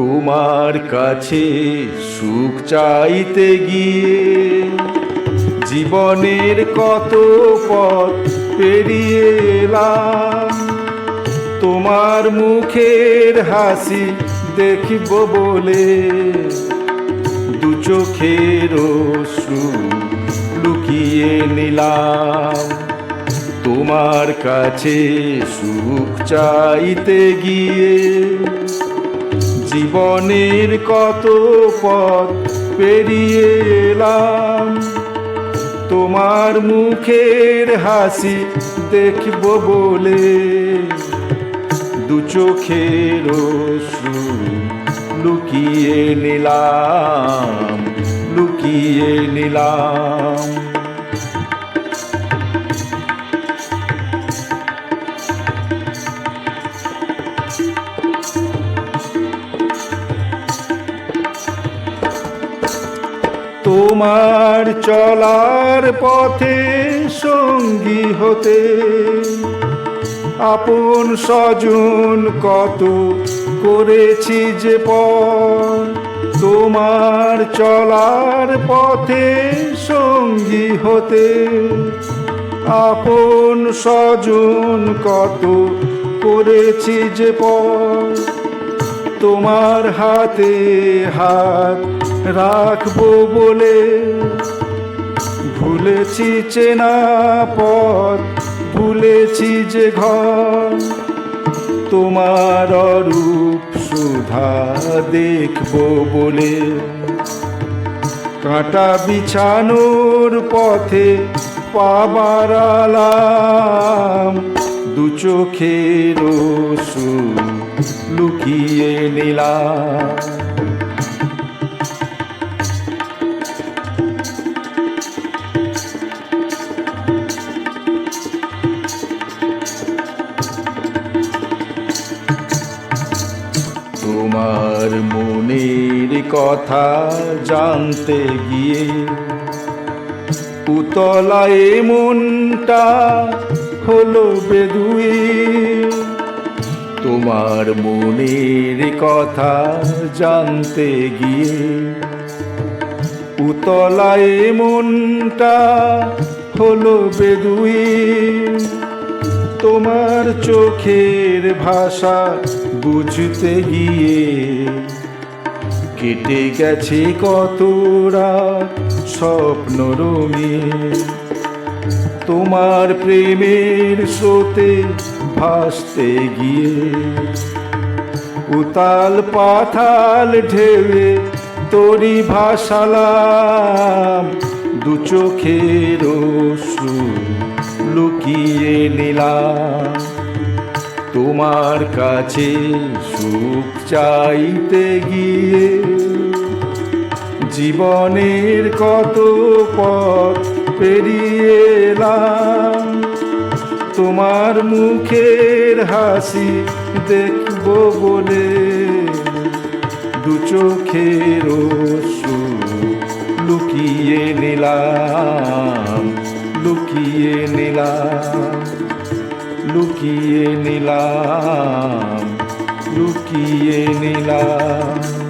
তোমার কাছে সুখ চাইতে গিয়ে জীবনের কত পথ পেরিয়ে এলাম। তোমার মুখের হাসি দেখিব বলে দু চোখের লুকিয়ে নিলাম। তোমার কাছে সুখ চাইতে গিয়ে জীবনের কত পথ পেরিয়ে এলাম। তোমার মুখের হাসি দেখব বলে দু চোখের লুকিয়ে নিলাম লুকিয়ে নিলাম। তোমার চলার পথে সঙ্গী হতে। আপন স্বজন কত করেছি যে পর তোমার চলার পথে সঙ্গী হতে। আপন স্বজন কত করেছি যে পর তোমার হাতে হাত রাখব বলে ভুলেছি চেনা পথ, ভুলেছি যে ঘর। তোমার রূপ সুধা দেখব বলে কাঁটা বিছানোর পথে পাবার আলাম, দু চোখের অশ্রু লুকিয়ে নিলাম তোমার মনের কথা জানতে গিয়ে পুতলায় মনটা হলো বেদুই তোমার মনের কথা জানতে গিয়ে পুতলায় মনটা হলো বেদুই তোমার চোখের ভাষা বুঝতে গিয়ে কেটে গেছে কতরা স্বপ্ন রঙিন। তোমার প্রেমের স্রোতে ভাসতে গিয়ে উতাল পাথাল ঢেউে তোরি ভাসালাম, দু চোখের লুকিয়ে নিলাম। তোমার কাছে সুখ চাইতে গিয়ে জীবনের কত পথ পেরিয়ে এলাম। তোমার মুখের হাসি দেখব বলে দু চোখের লুকিয়ে নিলাম লুকিয়ে নিলাম লুকিয়ে নিলাম লুকিয়ে নিলাম।